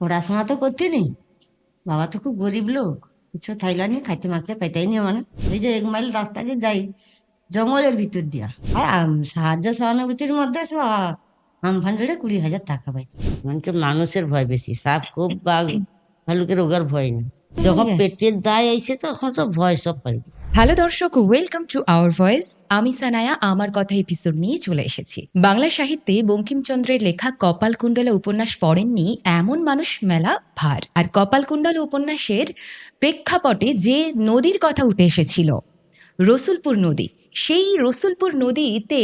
পড়াশোনা তো করতে নেই বাবা তো খুব গরিব লোক। কিছু থাইলানি খাইতে মাখতে পাইতাই নি মানে। এই যে এক মাইল রাস্তা দিয়ে যাই জঙ্গলের ভিতর দিয়া। আর সাহায্য সহানুভূতির মধ্যে সব আমফান জুড়ে কুড়ি হাজার টাকা পাই। মানে মানুষের ভয় বেশি। সাপ খুব বাঘ ভালুকের ওগার ভয় নেই। যখন পেটের দায় আইছে তখন তো ভয় সব পাই। হ্যালো দর্শক ওয়েলকাম টু আওয়ার ভয়েস আমি সানায়া, আমার কথা এপিসোড নিয়ে চলে এসেছি। বাংলা সাহিত্যে বঙ্কিমচন্দ্রের লেখা কপালকুণ্ডলা উপন্যাস পড়েননি এমন মানুষ মেলা ভার। আর কপালকুণ্ডলা উপন্যাসের প্রেক্ষাপটে যে নদীর কথা উঠে এসেছিল, রসুলপুর নদী, সেই রসুলপুর নদীতে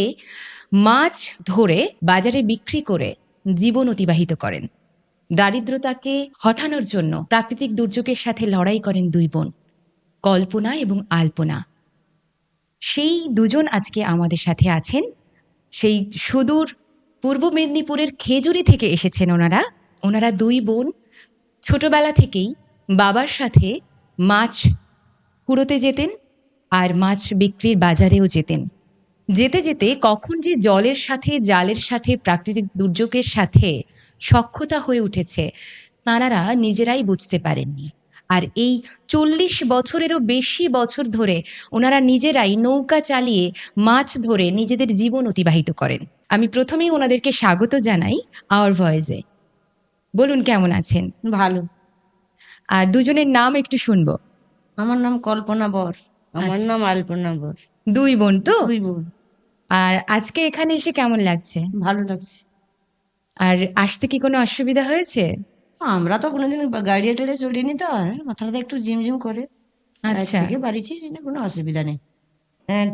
মাছ ধরে বাজারে বিক্রি করে জীবন অতিবাহিত করেন। দারিদ্রতাকে হঠানোর জন্য প্রাকৃতিক দুর্যোগের সাথে লড়াই করেন দুই বোন। কল্পনা এবং আলপনা। সেই দুজন আজকে আমাদের সাথে আছেন। সেই সুদূর পূর্ব মেদিনীপুরের খেজুরি থেকে এসেছেন ওনারা। ওনারা দুই বোন। ছোটবেলা থেকেই বাবার সাথে মাছ কুড়োতে যেতেন আর মাছ বিক্রির বাজারেও যেতেন। যেতে যেতে কখন যে জলের সাথে, জালের সাথে, প্রাকৃতিক দুর্যোগের সাথে সক্ষতা হয়ে উঠেছে, তাঁরা নিজেরাই বুঝতে পারেননি। আর এই চল্লিশ বছরেরও বেশি বছর ধরে ওনারা নিজেরাই নৌকা চালিয়ে মাছ ধরে নিজেদের জীবন অতিবাহিত করেন। আমি প্রথমেই ওনাদেরকে স্বাগত জানাই আওয়ার ভয়েসে বলুন কেমন আছেন? ভালো। আর দুজনের নাম একটু শুনব। আমার নাম কল্পনা বর। আমার নাম আলপনা বর। দুই বোন তো? দুই বোন। আর আজকে এখানে এসে কেমন লাগছে? ভালো লাগছে। আর আসতে কি কোনো অসুবিধা হয়েছে? আমরা তো কোনোদিন গাড়ি টাড়ি চড়িনি তো হ্যাঁ, মাথাটা একটু ঝিমঝিম করে। আচ্ছা। থেকে বাড়িছি কোনো অসুবিধা নেই।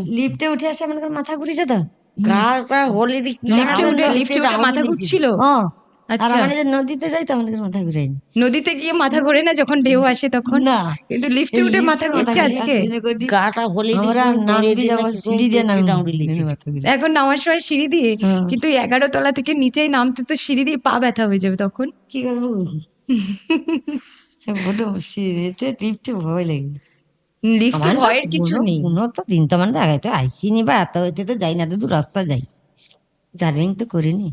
লিফটে উঠে আসে আমার মাথা ঘুরেছে তো। গাটা হলে লিফটে উঠে লিফটে মাথা ঘুরছিল। আর আচ্ছা। আমরা যে নদীতে যাই তো আমাদের মাথা ঘুরাইনি নদীতে গিয়ে মাথা ঘোরে না যখন ঢেউ আসে তখন? না। কিন্তু লিফটে উঠে মাথা ঘুরছে আজকে? গাটা হলে আমরা নামতে সিঁড়ি দিয়ে নামি এখন নামার সময় সিঁড়ি দিয়ে হ্যাঁ। কিন্তু এগারো তলা থেকে নিচেই নামতে তো সিঁড়ি দিয়ে পা ব্যথা হয়ে যাবে তখন। কি করব? বলো সিঁড়িতে লিফটে ভয় লাগে লিফটে ভয়ের কিছু নেই। কোনো তো দিন তো মানে আগাইতে আইসিনি বা এত হইতে তো যাই না তো দূর রাস্তা যাই। জার্নিং তো করিনি।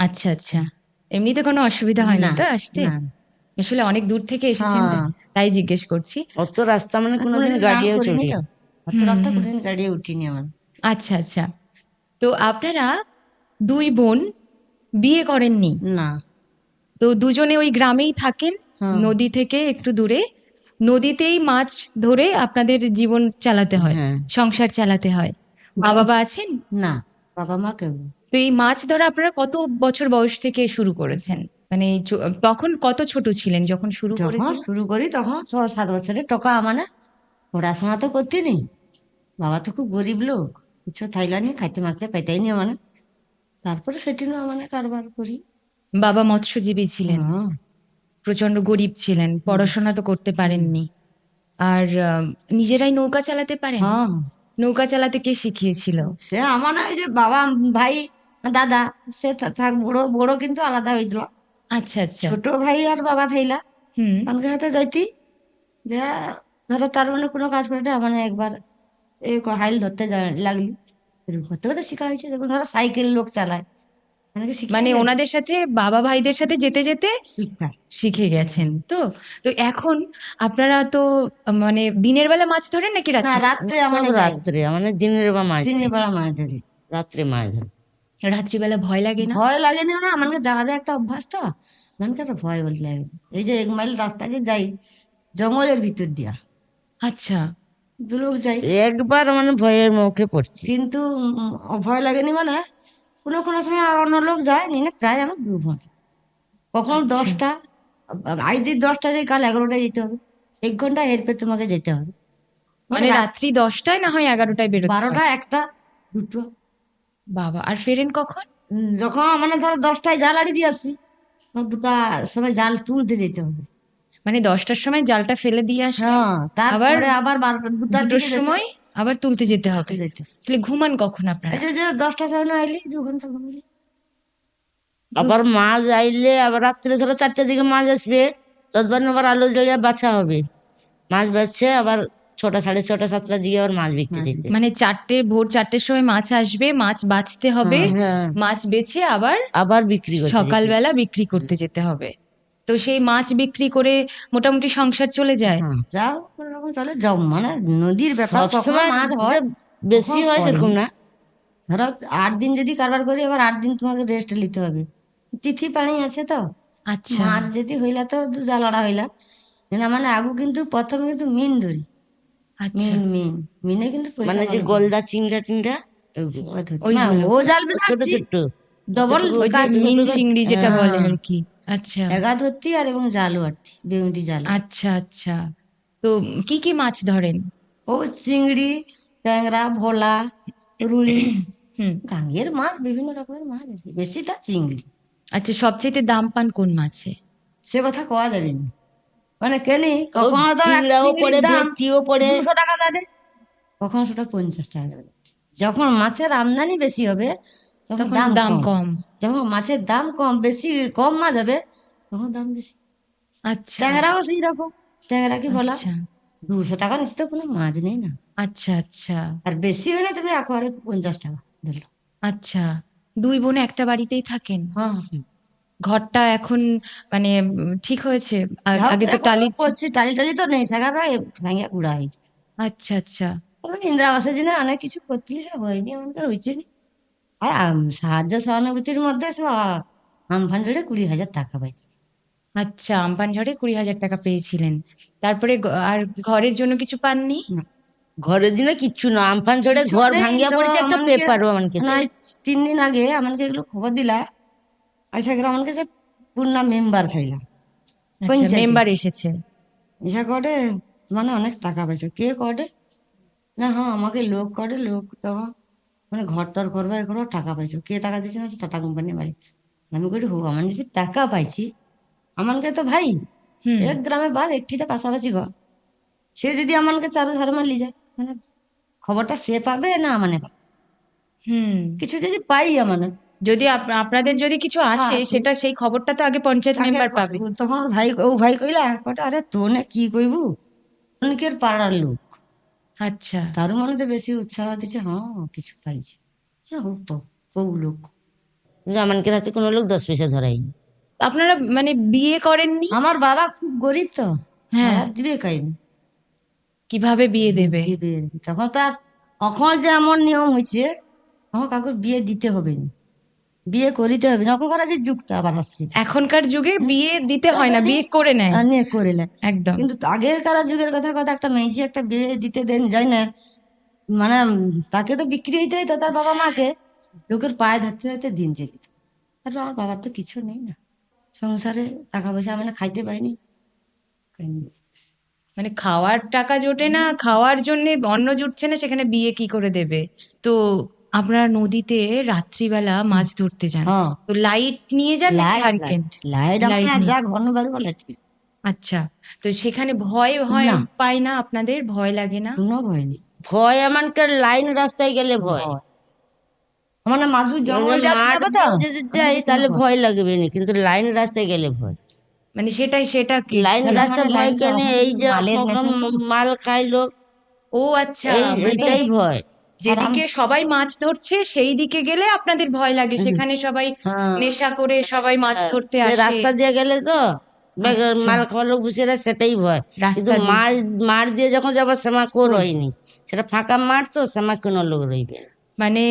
আচ্ছা আচ্ছা। এমনিতে কোনো অসুবিধা হয় না তো আসতে? আসলে অনেক দূর থেকে এসেছেন তো, হ্যাঁ। তাই জিজ্ঞেস করছি। অত রাস্তা মানে কোনোদিন গাড়িও তো। অত রাস্তা কোনোদিন গাড়িও উঠিনি আমার। আচ্ছা আচ্ছা। তো আপনারা দুই বোন বিয়ে করেননি? না। তো দুজনে ওই গ্রামেই থাকেন হ্যাঁ। নদী থেকে একটু দূরে। নদীতেই মাছ ধরে আপনাদের জীবন চালাতে হয় হ্যাঁ। সংসার চালাতে হয়। মা বাবা আছেন? না বাবা মা কেউ নেই। তো এই মাছ ধরা আপনারা কত বছর বয়স থেকে শুরু করেছেন? মানে তখন কত ছোট ছিলেন যখন শুরু যখন করেছেন শুরু করি তখন ছ সাত বছরের টকা মানে পড়াশোনা তো করতে নেই। বাবা তো খুব গরিব লোক। কিছু থাইলানি খাইতে মাখতে পাইতাই নি মানে তারপরে সেটিও মানে কারবার করি। বাবা মৎস্যজীবী ছিলেন। প্রচণ্ড গরিব ছিলেন। পড়াশোনা তো করতে পারেননি। আর নিজেরাই নৌকা চালাতে পারেন? হ্যাঁ। নৌকা চালাতে কে শিখিয়েছিল? সে আমার না যে বাবা ভাই দাদা সে থাক বড় বড় কিন্তু আলাদা হয়েছিল আচ্ছা আচ্ছা। ছোট ভাই আর বাবা থাইলা। হুম। পানঘাটে যাইতি যে ধরো তার মানে কোনো কাজ করে মানে একবার এই হাইল ধরতে লাগলি। এরকম করতে করতে শেখা হয়েছে যখন ধরো সাইকেল লোক চালায়। মানে ওনাদের সাথে বাবা ভাইদের সাথে যেতে যেতে শিখে। গেছেন তো? তো এখন আপনারা তো মানে দিনের বেলা মাছ ধরেন নাকি রাত্রে? রাত্রে আমার রাত্রে মানে দিনের বা মাছ দিনের বেলা মাছ ধরি। রাত্রে মাছ ধরে। রাত্রিবেলা ভয় লাগে না? ভয় লাগে না না আমাকে যাওয়া যায় একটা অভ্যাস তো। আমাকে একটা ভয় বলতে লাগে। এই যে এক মাইল রাস্তা দিয়ে যাই জঙ্গলের ভিতর দিয়া। আচ্ছা। দু লোক যাই। একবার মানে ভয়ের মুখে পড়ছি। কিন্তু ভয় লাগেনি মানে কোনো কোনো সময় আর অন্য লোক যায় নি না প্রায় আমার দু ঘণ্টা কখন আচ্ছা। দশটা আজ দিন দশটা দিয়ে কাল এগারোটায় যেতে হবে। এক ঘণ্টা এরপর তোমাকে যেতে হবে। মানে রাত্রি দশটায় না হয় এগারোটায় বেরোতে হয়? বারোটা একটা দুটো। বাবা আর ফেরেন কখন? যখন মানে ধরো দশটায় জাল আড়ি দিয়ে আসি তখন দুটা সময় জাল তুলতে যেতে হবে। মানে দশটার সময় জালটা ফেলে দিয়ে আসলে হ্যাঁ আবার দুটার দুটোর সময় আবার তুলতে যেতে হবে। হবে। যেতে হবে। তাহলে ঘুমান কখন আপনার? আচ্ছা যে দশটা সময় না দু ঘণ্টা ঘুমলি। আবার মাছ আইলে আবার রাত্রে ধরো চারটার দিকে মাছ আসবে ততবার আবার আলো জ্বালিয়ে বাছা হবে। মাছ বাচ্ছে আবার ছটা সাড়ে ছটা সাতটার দিকে আবার মাছ বিকতে যেতে। মানে চারটে ভোর চারটের সময় মাছ আসবে মাছ বাছতে হবে হ্যাঁ মাছ বেছে আবার আবার বিক্রি। সকালবেলা বিক্রি করতে যেতে হবে। তো সেই মাছ বিক্রি করে মোটামুটি সংসার চলে যায়? হ্যাঁ, যাও কোনো রকম চলে জম মানে নদীর ব্যাপার সবসময় মাছ হয়। বেশি হয়। সেরকম না। ধরো আট দিন যদি কারবার করি এবার আট দিন তোমাকে রেস্ট নিতে হবে। তিথি পানি আছে তো? আচ্ছা। মাছ যদি হইলা তো দু জালাড়া হইলা। মানে আগু কিন্তু প্রথমে কিন্তু মেন ধরি আচ্ছা। মিন মিন। মিনে কিন্তু মানে যে গলদা চিংড়া টিংড়া ওই। না, ও জাল ছোট ছোট। ডবল ওই যে মিন চিংড়ি যেটা হ্যাঁ। বলে আর কি। আচ্ছা। এগা ধরতি আর এবং জালও আটতি জাল। আচ্ছা আচ্ছা। তো কি কি মাছ ধরেন? ও চিংড়ি ট্যাংরা ভোলা গাঙ্গের মাছ বিভিন্ন রকমের মাছ বেশিটা চিংড়ি। আচ্ছা সবচেয়ে দাম পান কোন মাছে? সে কথা কওয়া যাবে না। মানে কেনি কখনো তো চিংড়াও পড়ে ভেটকিও পড়ে। দুশো টাকা যাবে কখনো সেটা পঞ্চাশ টাকা যখন মাছের আমদানি বেশি হবে তখন দাম দাম কম। যখন মাছের দাম কম বেশি কম মাছ হবে তখন দাম বেশি। আচ্ছা। ট্যাংরাও সেই রকম। ট্যাংরা কি বলা? আচ্ছা। দুশো টাকা নিচে তো কোনো মাছ নেই না। আচ্ছা আচ্ছা। আর বেশি হলে তুমি একবারে পঞ্চাশ টাকা ধরলো। আচ্ছা। দুই বোন একটা বাড়িতেই থাকেন? হ্যাঁ। ঘরটা এখন মানে ঠিক হয়েছে? আগে তো টালি করছি টালি টালি তো নেই সাগা ভাই ভাঙিয়া কুড়া হয়েছে। আচ্ছা আচ্ছা। ওই ইন্দিরাবাসের জন্য অনেক কিছু করতেলি সে হয়নি আমাদের হয়েছে নি। আর সাহায্য সহানুভূতির মধ্যে সব আমফান জুড়ে কুড়ি হাজার টাকা পাই। আচ্ছা আমপান ঝড়ে কুড়ি হাজার টাকা পেয়েছিলেন। তারপরে আর ঘরের জন্য কিছু পাননি? ঘরের দিনে কিচ্ছু না আমফান ঝড়ে ঘর তো পড়েছে একটা পেপারও আমাকে তিন দিন আগে আমাকে এগুলো খবর দিলা আশা করি আমাকে সে পূর্ণা মেম্বার থাইলাম মেম্বার এসেছে। ইসা করে মানে অনেক টাকা পাইছো। কে করে না হ্যাঁ আমাকে লোক করে লোক তখন মানে ঘর টর করবে এ করো টাকা পাইছো। কে টাকা দিচ্ছে না টাটা কোম্পানি বাড়ি আমি করি হো আমার যদি টাকা পাইছি আমাকে তো ভাই এক গ্রামে বাস একটিটা পাশাপাশি ঘর। সে যদি আমাকে চারু ধারে মারলি যায় মানে খবরটা সে পাবে না মানে। হুম। কিছু যদি পাই মানে যদি আপনাদের যদি কিছু আসে হ্যাঁ। সেটা সেই খবরটা তো আগে পঞ্চায়েত মেম্বার পাবে। তখন ভাই ও ভাই কইলা কটা আরে তোনে কি কইবু? অনেকের পাড়ার লোক। আচ্ছা। তার মনে তো বেশি উৎসাহ দিচ্ছে হ্যাঁ কিছু পাইছে। না, পাও লোক। জামানকের হাতে কোনো লোক দশ পয়সা ধরাই আপনারা মানে বিয়ে করেননি? আমার বাবা খুব গরিব তো। হ্যাঁ। কীভাবে বিয়ে দেবে তখন তো আর এখন যে এমন নিয়ম হয়েছে তখন কাউকে বিয়ে দিতে হবে না। বিয়ে করিতে হবে। না এখন যে যুগটা আবার আসছে। এখনকার যুগে বিয়ে দিতে হয় না বিয়ে করে নেয়। আর করে নেয়। একদম। কিন্তু আগের কারা যুগের কথা কথা একটা মেয়েছি একটা বিয়ে দিতে দেন যায় না। মানে তাকে তো বিক্রি হইতে হইতো তার বাবা মাকে। লোকের পায়ে ধরতে ধরতে দিন চলে যেত। আর আমার বাবার তো কিছু নেই না। সংসারে টাকা পয়সা মানে খাইতে পাইনি। মানে খাওয়ার টাকা জোটে না খাওয়ার জন্য অন্ন জুটছে না সেখানে বিয়ে কি করে দেবে? তো আপনারা নদীতে রাত্রিবেলা মাছ ধরতে যান হ্যাঁ। তো লাইট নিয়ে যান লাইট আচ্ছা তো সেখানে ভয় ভয়। পায় না আপনাদের? ভয় লাগে না? কোনো ভয় নেই। ভয় আমানকার লাইন রাস্তায় গেলে ভয়। আমার না মাঝু জঙ্গল যদি যাই তাহলে ভয় লাগবে না কিন্তু লাইন রাস্তায় গেলে ভয়। মানে সেটাই সেটা কি? লাইন সেটা রাস্তায় মানে ভয় কেন? এই যে মাল খায় লোক। ও আচ্ছা মানে এটাই ভয়। যেদিকে সবাই মাছ ধরছে সেই দিকে গেলে আপনাদের ভয় লাগে। সেখানে সবাই হ্যাঁ। নেশা করে সবাই মাছ ধরতে আসে। রাস্তা দিয়ে গেলে তো আচ্ছা। মাল খাওয়ার লোক বসে রয়, সেটাই ভয়। কিন্তু। মাঠ মাঠ দিয়ে যখন যাবার সময় কোর হয়নি। সেটা ফাঁকা মাঠ তো সময় কোনো লোক রইবে মানে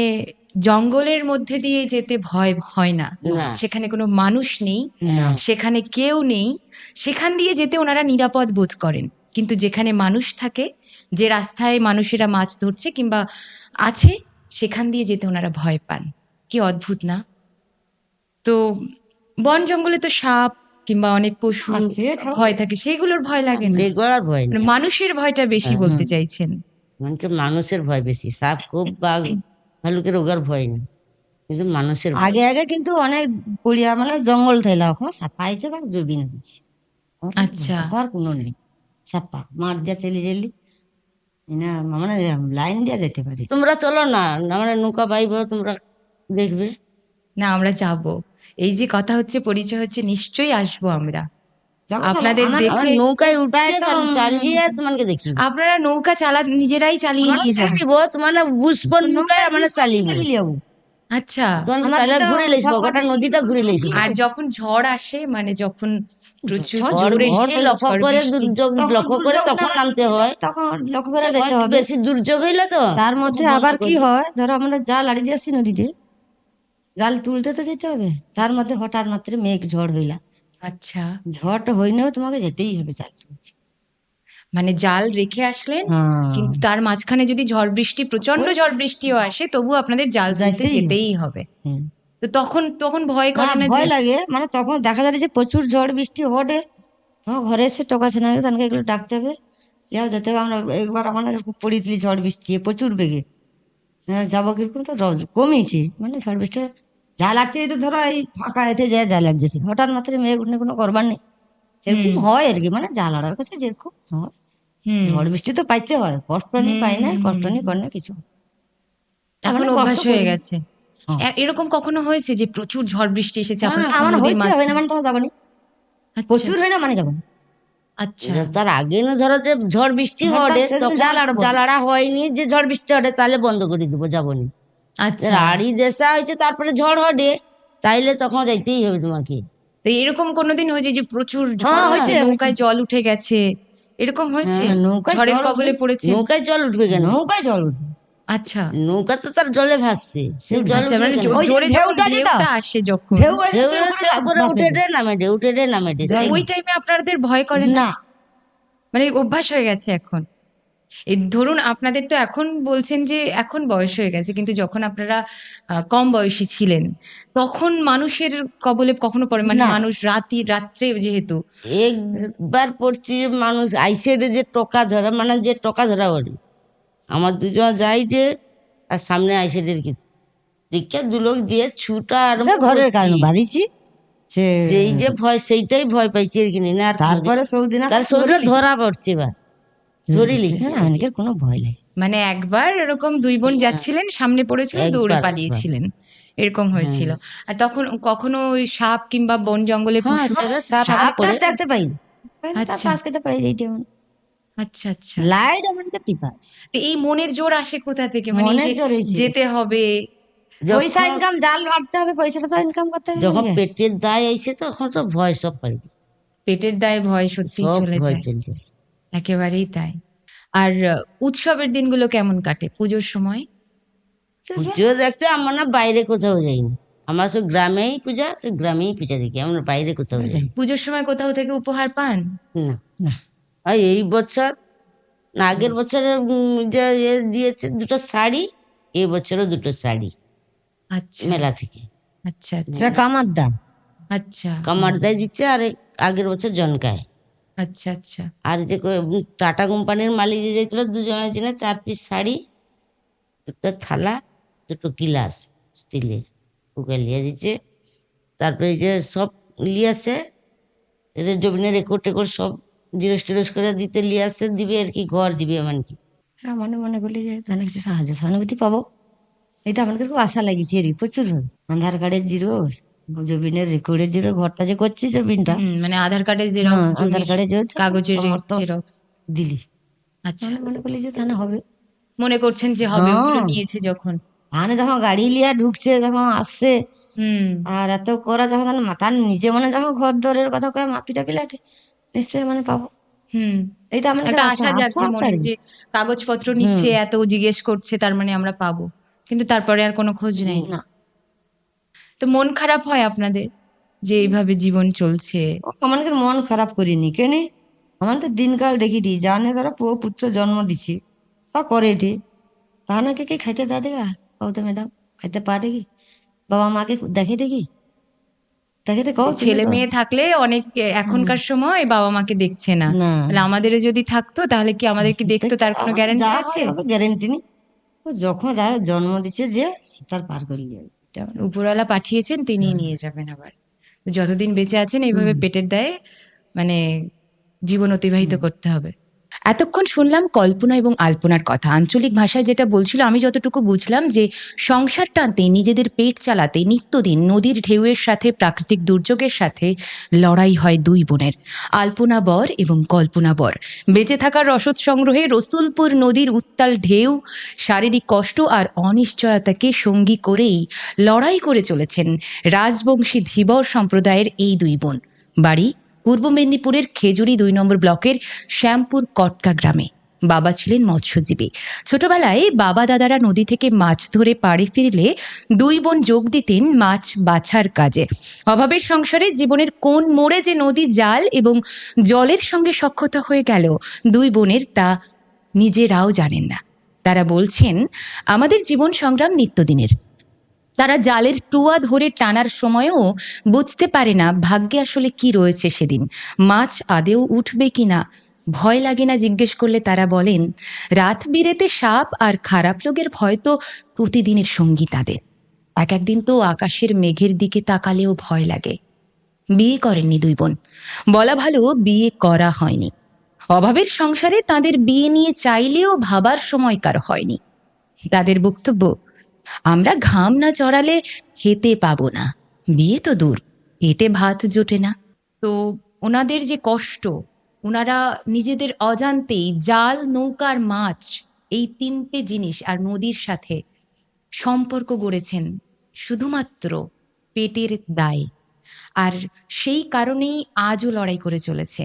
জঙ্গলের মধ্যে দিয়ে যেতে ভয় হয় না। সেখানে কোনো মানুষ নেই সেখানে কেউ নেই। সেখান দিয়ে যেতে ওনারা নিরাপদ বোধ করেন। কিন্তু যেখানে মানুষ থাকে যে রাস্তায় মানুষেরা মাছ ধরছে কিংবা আছে সেখান দিয়ে যেতে ওনারা ভয় পান। কি অদ্ভুত না? তো বন জঙ্গলে তো সাপ কিংবা অনেক পশু ভয় থাকে সেগুলোর ভয় লাগে না। সেগুলো আর ভয় মানে মানুষের ভয়টা বেশি বলতে চাইছেন। মানে মানুষের ভয় বেশি। সাপ খুব বাঘ ভালুকের ওগার ভয় নেই। কিন্তু মানুষের আগে আগে কিন্তু অনেক পড়িয়া মানে জঙ্গল থাইলা বা জুবি আচ্ছা। আর কোনো নেই। সাপা মাঠ দিয়া চলে গেলি। না মানে লাইন দিয়া যেতে পারি। তোমরা চলো না আমরা নৌকা বাইব তোমরা দেখবে। না আমরা যাব। এই যে কথা হচ্ছে পরিচয় হচ্ছে নিশ্চয়ই আসব আমরা। আপনাদের দেখে- নৌকায় উঠে চালিয়ে তোমাকে দেখি। আপনারা নৌকা চালা নিজেরাই চালিয়ে নিয়ে যাবেন তোমার বুঝব নৌকায় আমরা চালিয়ে চলে যাব। আচ্ছা আমাদের তো ঘুরে লেসবো গোটা নদীটা ঘুরে লেসবো আর যখন ঝড় আসে মানে যখন প্রচুর জোরে লক্ষ্য করে দুর্যোগ লক্ষ্য করে তখন নামতে হয়। তখন লক্ষ্য করে যেতে হবে। বেশি দুর্যোগ হইলে তো তার মধ্যে আবার কি হয় ধরো আমরা জাল আড়ি দিয়ে আসছি নদীতে জাল তুলতে তো যেতে হবে। তার মধ্যে হঠাৎ মাত্র মেঘ ঝড় হইলা। আচ্ছা। ঝড় হইলেও তোমাকে যেতেই হবে জাল তুলতে। মানে জাল রেখে আসলেন হ্যাঁ। কিন্তু তার মাঝখানে যদি ঝড় বৃষ্টি প্রচণ্ড ঝড় বৃষ্টিও আসে তবু আপনাদের জাল তুলতে যেতেই হবে। তো তখন তখন ভয় করে না, না ভয় লাগে। মানে তখন দেখা যাচ্ছে যে প্রচুর ঝড় বৃষ্টি হটে তখন ঘরে এসে টোকা না তাকে এগুলো ডাকতে হবে। যাও যেতে হবে আমরা একবার আমার পড়িতলি ঝড় বৃষ্টি প্রচুর বেগে। হ্যাঁ, যাব কীরকম তো কমেছে। মানে ঝড় বৃষ্টি জাল আটছে এই তো ধরো এই ফাঁকা এতে যায় জাল আটছে হঠাৎ মাত্র মেঘ উঠলে কোনো করবার নেই। সেরকম হয় আর কি মানে জাল আড়ার কাছে যেরকম হয়। ঝড় বৃষ্টি তো পাইতে হয় কষ্ট নেই পাই না কষ্ট নেই করে না কিছু। এখন অভ্যাস হয়ে। গেছে। হ্যাঁ। এরকম কখনো হয়েছে যে প্রচুর ঝড় বৃষ্টি এসেছে আমার হয়েছে হয় না মানে তখন যাবানি আচ্ছা, প্রচুর হয় না মানে যাব আচ্ছা। তার আগে না ধরো যে ঝড় বৃষ্টি হলে তখন। জালাড়া হয়নি যে ঝড় বৃষ্টি হলে তাহলে বন্ধ করে দিব যাবনি আচ্ছা। আড়ি দেশা হয়েছে তারপরে ঝড় হলে তাইলে তখন যাইতেই হবে তোমাকে। তো এরকম কোনোদিন হয়েছে যে প্রচুর ঝড় হ্যাঁ, হয়েছে হয়েছে, নৌকায় জল উঠে গেছে? এরকম হয়েছে? নৌকা ঝড়ের কবলে পড়েছে? নৌকায় জল উঠবে কেন? নৌকায় জল উঠবে। আচ্ছা। নৌকা তো তার জলে ভাসছে। সে জল জোরে ঢেউটা আসে যখন ঢেউ আসে উঠে দে নামে ডে উঠে ডে নামে ডে ওই টাইমে আপনাদের ভয় করে না। মানে অভ্যাস হয়ে গেছে এখন? ধরুন আপনাদের তো এখন বলছেন যে এখন বয়স হয়ে গেছে কিন্তু যখন আপনারা কম বয়সী ছিলেন তখন মানুষের কবলে কখনো পড়ে মানে মানুষ রাতি রাত্রে যেহেতু। একবার পড়ছি যে মানুষ আইসেডে যে টকা ধরা মানে যে টকা ধরা ওর। আমার দুজন যাই যে আর সামনে আইসেডের কি। দিকে দু লোক দিয়ে ছুটা আর ঘরের কারণে বাড়িছি সেই যে ভয় সেইটাই ভয় পাইছি আর কি না আর তারপরে সৌদিন তার সৌদে ধরা পড়ছে বা ধরে অনেকের কোনো ভয় নেই। মানে একবার এরকম দুই বোন যাচ্ছিলেন সামনে পড়েছিলেন দৌড়ে পালিয়েছিলেন। এরকম হয়েছিল। আর তখন কখনো ওই সাপ কিংবা বন জঙ্গলে হ্যাঁ সাপ পাই আচ্ছা। পাই আচ্ছা আচ্ছা। লাইট আমাদের টিপা এই মনের জোর আসে কোথা থেকে? মানে যেতে হবে পয়সা ইনকাম জাল মারতে হবে পয়সাটা তো ইনকাম করতে হবে যখন পেটের দায় তখন তো ভয় সব পাই। পেটের দায়ে ভয় সত্যি চলে যায়। একেবারেই তাই। আর উৎসবের দিনগুলো কেমন কাটে পুজোর সময়? পুজো দেখতে আমরা না বাইরে কোথাও যাইনি। আমরা সব গ্রামেই পূজা সে গ্রামেই পূজা দেখি। আমরা বাইরে কোথাও যাই পুজোর সময় কোথাও থেকে উপহার পান? না। আর এই বছর আগের বছরে যে দিয়েছে দুটো শাড়ি এই বছরও দুটো শাড়ি। আচ্ছা। মেলা থেকে। আচ্ছা আচ্ছা। কামার দাম আচ্ছা। কামার দেয় দিচ্ছে আর আগের বছর জনকায়। আচ্ছা আচ্ছা। আর যে টাটা কোম্পানির মালিক যে যাইছিল দুজনের জন্য চার পিস শাড়ি দুটো থালা দুটো গিলাস স্টিলের ওকে লিয়ে দিচ্ছে তারপরে যে সব লিয়ে আসে এটা জমিনের রেকর্ড টেকর্ড সব জিরোস টিরোস করে দিতে লিয়ে আসে দিবে আর কি ঘর দিবে এমন কি হ্যাঁ, মনে মনে বলি যে তাহলে কিছু সাহায্য সহানুভূতি পাবো। এটা আমাদের খুব আশা লাগিয়েছে রে প্রচুর। আধার কার্ডের জিরো জবিনের রেকর্ডের জিরো ঘরটা যে করছি জবিনটা হুম, মানে আধার কার্ডের হ্যাঁ, জেরক্স আধার কার্ডের জেরক্স কাগজের জেরক্স দিলি। আচ্ছা। মনে মনে করলি যে তাহলে হবে। মনে করছেন যে হবে হ্যাঁ। ওগুলো নিয়েছে যখন। তাহলে যখন গাড়ি লিয়া ঢুকছে যখন আসছে হুম। আর এত করা যখন মাথার নিচে মানে যখন ঘর দরের কথা কয়ে মাপি টাপি পিলাটে নিশ্চয়ই মানে পাবো। হুম। এইটা আমাদের একটা আশা যাচ্ছে মনে যে কাগজপত্র নিচ্ছে এত জিজ্ঞেস করছে তার মানে আমরা পাবো। কিন্তু তারপরে আর কোনো খোঁজ নেই। না তো মন খারাপ হয় আপনাদের যে এইভাবে জীবন চলছে? আমাদের মন খারাপ করিনি কেনে? আমার তো দিনকাল দেখিটি জানে তারা পুও পুত্র জন্ম দিছি। বা করে এটি। তা নাকি কি খাইতে দা দেগা কও তো ম্যাডাম খাইতে পারে কি? বাবা মাকে দেখে দেখি। দেখে দেখে ছেলে মেয়ে থাকলে অনেক এখনকার সময় বাবা মাকে দেখছে না। তাহলে আমাদেরও যদি থাকতো তাহলে কি আমাদের কি দেখতো? তার কোনো গ্যারান্টি আছে? গ্যারেন্টি নেই। যখন যায় জন্ম দিছে যে তার পার করে এটা উপরওয়ালা পাঠিয়েছেন তিনি নিয়ে যাবেন আবার। যতদিন বেঁচে আছেন এইভাবে পেটের দায়ে মানে জীবন অতিবাহিত করতে হবে। এতক্ষণ শুনলাম কল্পনা এবং আলপনার কথা। আঞ্চলিক ভাষায় যেটা বলছিল, আমি যতটুকু বুঝলাম যে সংসার টানতে, নিজেদের পেট চালাতে, নিত্যদিন নদীর ঢেউয়ের সাথে, প্রাকৃতিক দুর্যোগের সাথে লড়াই হয় দুই বোনের। আলপনা বর এবং কল্পনা বর। বেঁচে থাকার রসদ সংগ্রহে রসুলপুর নদীর উত্তাল ঢেউ, শারীরিক কষ্ট আর অনিশ্চয়তাকে সঙ্গী করেই লড়াই করে চলেছেন রাজবংশী ধীবর সম্প্রদায়ের এই দুই বোন। বাড়ি পূর্ব মেদিনীপুরের খেজুরি দুই নম্বর ব্লকের শ্যামপুর কটকা গ্রামে। বাবা ছিলেন মৎস্যজীবী। ছোটবেলায় বাবা দাদারা নদী থেকে মাছ ধরে পাড়ে ফিরলে দুই বোন যোগ দিতেন মাছ বাছার কাজে। অভাবের সংসারে জীবনের কোন মোড়ে যে নদী, জাল এবং জলের সঙ্গে সক্ষতা হয়ে গেল দুই বোনের তা নিজেরাও জানেন না। তারা বলছেন, আমাদের জীবন সংগ্রাম নিত্যদিনের। তারা জালের টুয়া ধরে টানার সময়ও বুঝতে পারে না ভাগ্যে আসলে কি রয়েছে সেদিন। মাছ আদেও উঠবে কিনা? ভয় লাগে না জিজ্ঞেস করলে তারা বলেন, রাত বিরেতে সাপ আর খারাপ লোকের ভয় তো প্রতিদিনের সঙ্গী তাদের। এক একদিন তো আকাশের মেঘের দিকে তাকালেও ভয় লাগে। বিয়ে করেননি দুই বোন। বলা ভালো বিয়ে করা হয়নি। অভাবের সংসারে তাদের বিয়ে নিয়ে চাইলেও ভাবার সময় কারও হয়নি। তাদের বক্তব্য আমরা ঘাম না চড়ালে খেতে পাবো না। বিয়ে তো দূর, পেটে ভাত জোটে না। তো ওনাদের যে কষ্ট, ওনারা নিজেদের অজান্তেই জাল নৌকার মাছ, এই তিনটে জিনিস আর নদীর সাথে সম্পর্ক গড়েছেন শুধুমাত্র পেটের দায়। আর সেই কারণেই আজও লড়াই করে চলেছে।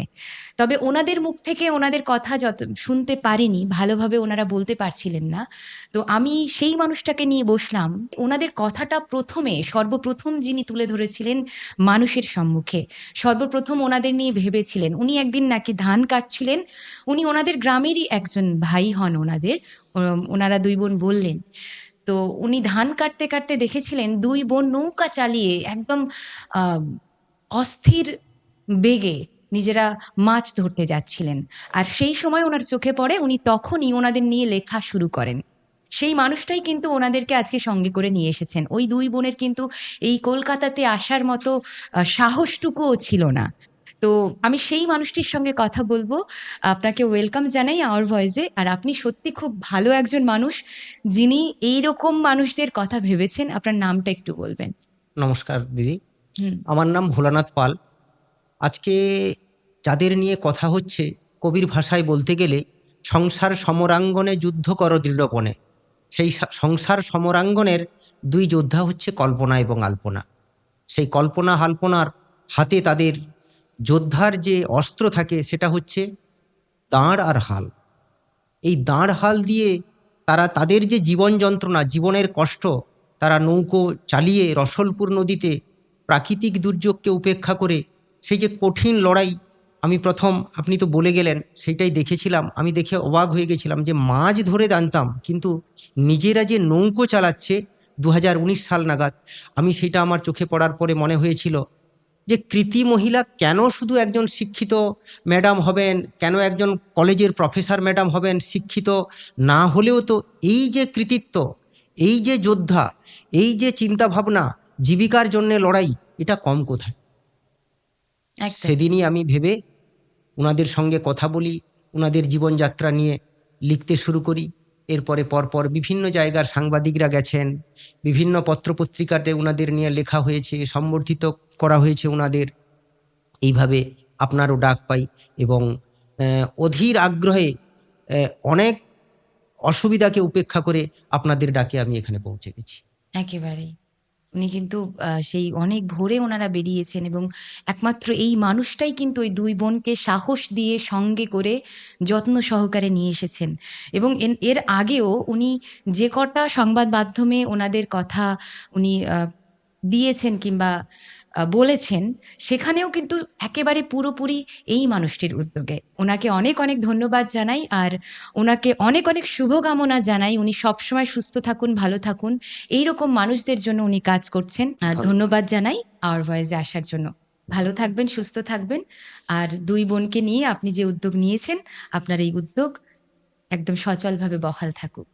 তবে ওনাদের মুখ থেকে ওনাদের কথা যত শুনতে পারিনি, ভালোভাবে ওনারা বলতে পারছিলেন না। তো আমি সেই মানুষটাকে নিয়ে বসলাম। ওনাদের কথাটা প্রথমে, সর্বপ্রথম যিনি তুলে ধরেছিলেন মানুষের সম্মুখে, সর্বপ্রথম ওনাদের নিয়ে ভেবেছিলেন। উনি একদিন নাকি ধান কাটছিলেন। উনি ওনাদের গ্রামেরই একজন ভাই হন ওনাদের। ওনারা দুই বোন বললেন তো উনি ধান কাটতে কাটতে দেখেছিলেন দুই বোন নৌকা চালিয়ে একদম অস্থির বেগে নিজেরা মাছ ধরতে যাচ্ছিলেন। আর সেই সময় ওনার চোখে পড়ে উনি তখনই ওনাদের নিয়ে লেখা শুরু করেন। সেই মানুষটাই কিন্তু ওনাদেরকে আজকে সঙ্গে করে নিয়ে এসেছেন। ওই দুই বোনের কিন্তু এই কলকাতাতে আসার মতো সাহসটুকুও ছিল না। তো আমি সেই মানুষটির সঙ্গে কথা বলব। আপনাকে ওয়েলকাম জানাই আওয়ার ভয়েসে আর আপনি সত্যি খুব ভালো একজন মানুষ যিনি এই রকম মানুষদের কথা ভেবেছেন। আপনার নামটা একটু বলবেন। নমস্কার দিদি। আমার নাম ভোলানাথ পাল। আজকে যাদের নিয়ে কথা হচ্ছে কবির ভাষায় বলতে গেলে সংসার সমরাঙ্গনে যুদ্ধ কর দৃঢ়পণে। সেই সংসার সমরাঙ্গনের দুই যোদ্ধা হচ্ছে কল্পনা এবং আলপনা। সেই কল্পনা আলপনার হাতে তাদের যোদ্ধার যে অস্ত্র থাকে সেটা হচ্ছে দাঁড় আর হাল। এই দাঁড় হাল দিয়ে তারা তাদের যে জীবন যন্ত্রণা, জীবনের কষ্ট, তারা নৌকো চালিয়ে রসলপুর নদীতে প্রাকৃতিক দুর্যোগকে উপেক্ষা করে সেই যে কঠিন লড়াই, আমি প্রথম, আপনি তো বলে গেলেন সেটাই দেখেছিলাম। আমি দেখে অবাক হয়ে গেছিলাম যে মাছ ধরে জানতাম কিন্তু নিজেরা যে নৌকো চালাচ্ছে দু হাজার উনিশ সাল নাগাদ, আমি সেটা আমার চোখে পড়ার পরে মনে হয়েছিল যে কৃতি মহিলা কেন শুধু একজন শিক্ষিত ম্যাডাম হবেন? কেন একজন কলেজের প্রফেসর ম্যাডাম হবেন শিক্ষিত? না হলেও তো এই যে কৃতিত্ব এই যে যোদ্ধা এই যে চিন্তা ভাবনা জীবিকার জন্য লড়াই এটা কম কোথায়? সেদিনই আমি ভেবে ওনাদের সঙ্গে কথা বলি ওনাদের জীবনযাত্রা নিয়ে লিখতে শুরু করি। এরপরে পরপর বিভিন্ন জায়গার সাংবাদিকরা গেছেন। বিভিন্ন পত্রপত্রিকাতে ওনাদের নিয়ে লেখা হয়েছে, সম্বর্ধিত করা হয়েছে ওনাদের এইভাবে আপনারও ডাক পাই এবং অধীর আগ্রহে অনেক অসুবিধাকে উপেক্ষা করে আপনাদের ডাকে আমি এখানে পৌঁছে গেছি। একেবারেই। উনি কিন্তু সেই অনেক ভোরে ওনারা বেরিয়েছেন এবং একমাত্র এই মানুষটাই কিন্তু ওই দুই বোনকে সাহস দিয়ে সঙ্গে করে যত্ন সহকারে নিয়ে এসেছেন। এবং এর আগেও উনি যে কটা সংবাদ মাধ্যমে ওনাদের কথা উনি দিয়েছেন কিংবা বলেছেন সেখানেও কিন্তু একেবারে পুরোপুরি এই মানুষটির উদ্যোগে। ওনাকে অনেক অনেক ধন্যবাদ জানাই আর ওনাকে অনেক অনেক শুভকামনা জানাই। উনি সবসময় সুস্থ থাকুন ভালো থাকুন। এইরকম মানুষদের জন্য উনি কাজ করছেন। আর ধন্যবাদ। জানাই আওয়ার ভয়েসে আসার জন্য। ভালো থাকবেন সুস্থ থাকবেন। আর দুই বোনকে নিয়ে আপনি যে উদ্যোগ নিয়েছেন আপনার এই উদ্যোগ একদম সচলভাবে বহাল থাকুক।